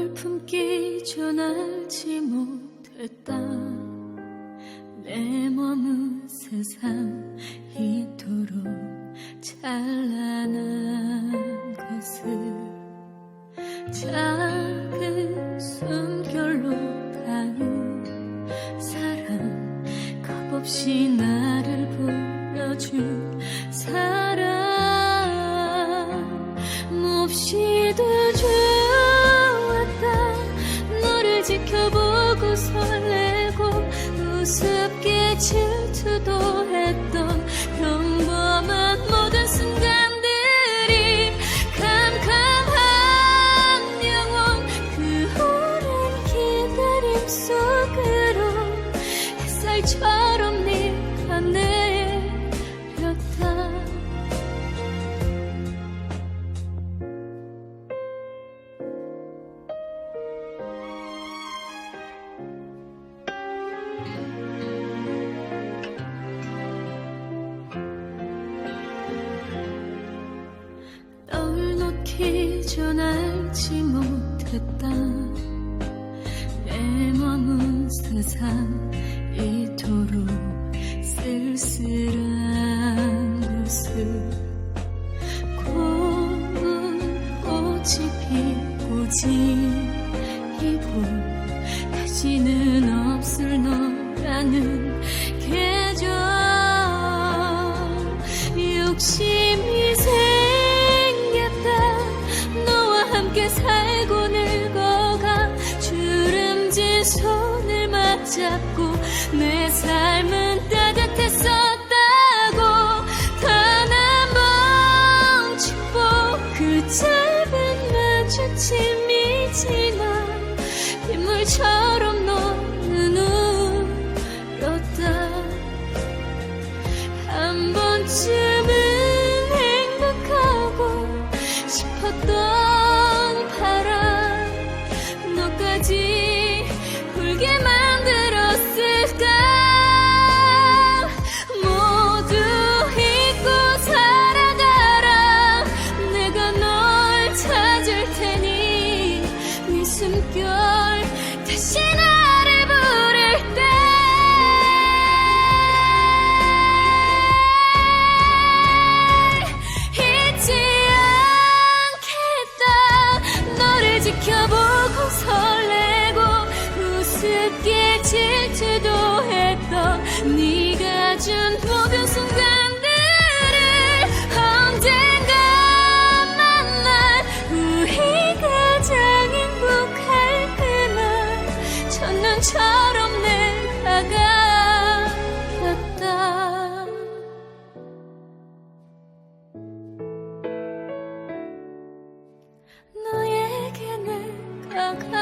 널 품기 전 알지 못했다. 내 몸은 세상 이토록 찬란한 것을 작은 숨결로 닿은 사랑 값없이 나를 불러준 사랑 몹시도 좋 우습게 질투도 했던 평범한 모든 순간들이 캄캄한 영혼 그 오랜 기다림 속으로 햇살처럼 기전 알지 못했다. 내 몸은 세상 이토록 쓸쓸한 곳을. 고운 꽃이 피고 지이고 다시는 너라는 계절 욕심이 생겼다. 너와 함께 살고 늙어가 주름진 손을 맞잡고 내 삶은 따뜻했었다고 단 한 번 축복 그 짧은 마주침이 지나 빗물처럼 싶었던 바람 너까지 울게 만들었을까? 모두 잊고 살아가라. 내가 널 찾을 테니 네 숨결 다시 나 지켜보고 설레고 우습게 질투도 했던 네가 준 모든 순간들을 언젠가 만날 우리 가 장 행복할 그날 첫눈처럼 너에게 내가